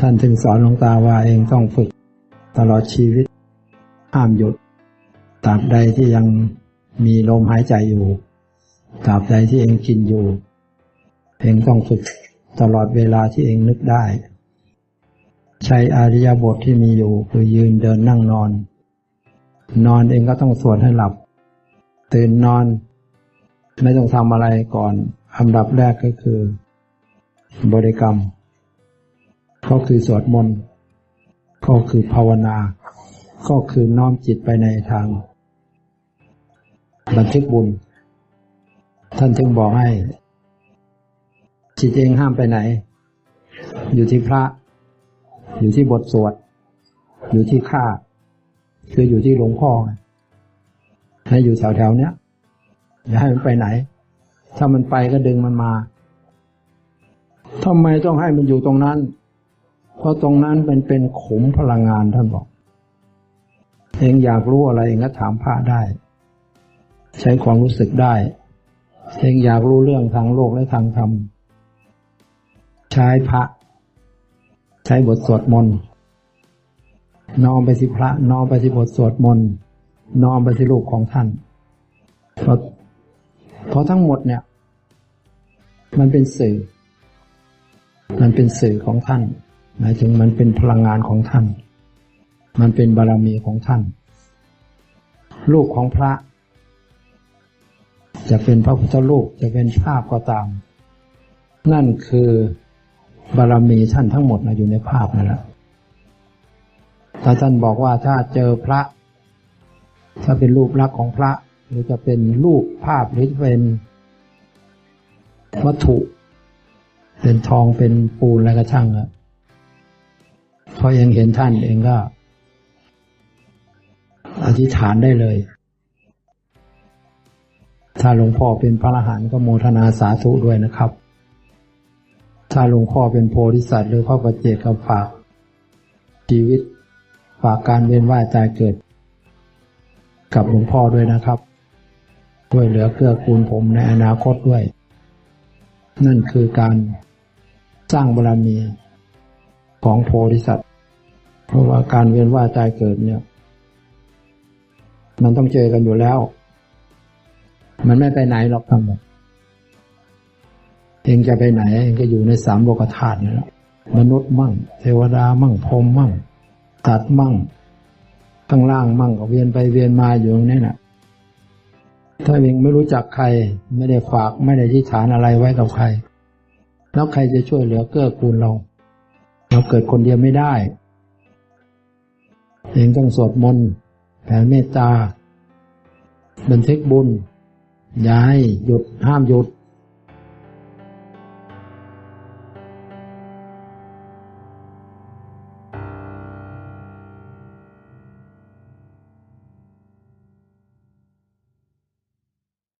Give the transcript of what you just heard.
ท่านถึงสอนหลวงตาว่าเองต้องฝึกตลอดชีวิต ห้ามหยุดตราบใดที่ยังมีลมหายใจอยู่ตราบใดที่เองกินอยู่ เองต้องฝึกตลอดเวลาที่เองนึกได้ ใช้อาริยบทที่มีอยู่คือยืนเดินนั่งนอน นอนเองก็ต้องสวดให้หลับ ตื่นนอน ไม่ต้องทำอะไรก่อนอันดับแรกก็คือ บริกรรม ก็คือสวดมนต์ก็คือภาวนา ก็คือน้อมจิตไปในทาง บันทึกบุญ ท่านจึงบอกให้ จิตเองห้ามไปไหน อยู่ที่พระ อยู่ที่บทสวด อยู่ที่ข้าคืออยู่ที่หลวงพ่อให้อยู่แถวๆเนี้ยอย่าให้มันไปไหน ถ้ามันไปก็ดึงมันมาทำไมต้องให้มันอยู่ตรงนั้น เพราะตรงนั้นเป็นเป็นขุมพลังงานท่านบอก เองอยากรู้อะไรเองก็ถามพระได้ ใช้ความรู้สึกได้ เองอยากรู้เรื่องทางโลกและทางธรรม ใช้พระ ใช้บทสวดมนต์น้อมไปที่พระ น้อมไปที่บทสวดมนต์น้อมไปที่รูปของท่านเพราะเพราะทั้งหมดเนี่ย มันเป็นสื่อ มันเป็นสื่อของท่าน หมายถึงมันเป็นพลังงานของท่าน มันเป็นบารมีของท่านรูปของพระ จะเป็นพระพุทธรูปจะเป็นภาพก็ตาม นั่นคือบารมีท่านทั้งหมดนะอยู่ในภาพนั่นแหละถ้าท่านบอกว่าถ้าเจอพระ ถ้าเป็นรูปลักษณ์ของพระ หรือจะเป็นรูปภาพหรือเป็นวัตถุ เป็นทองเป็นปูนอะไรก็ช่างอะ พอเองเห็นท่านเองก็ อธิษฐานได้เลย ถ้าหลวงพ่อเป็นพระอรหันต์ก็โมทนาสาธุด้วยนะครับ ถ้าหลวงพ่อเป็นโพธิสัตว์หรือพระปัจเจกก็ฝากชีวิตฝากการเวียนว่ายตายเกิด กับหลวงพ่อด้วยนะครับด้วยเหลือเกื้อกูลผมในอนาคตด้วย นั่นคือการสร้างบารมีของโพธิสัตว์ เพราะว่าการเวียนว่ายตายเกิดเนี่ย มันต้องเจอกันอยู่แล้ว มันไม่ไปไหนหรอกทั้งหมดเองจะไปไหนเองก็อยู่ในสามโลกธาตุนี่แหละมนุษย์มั่ง เทวดามั่งพรหมมั่งตัดมั่งข้างล่างมั่งก็เวียนไปเวียนมาอยู่ตรงนี้น่ะ ถ้าเองไม่รู้จักใคร ไม่ได้ฝากไม่ได้ที่ฐานอะไรไว้กับใคร แล้วใครจะช่วยเหลือเกื้อกูลเรา เราเกิดคนเดียวไม่ได้ เองต้องสวดมนต์แผ่เมตตา บันทึกบุญ ย้าให้หยุดห้ามหยุด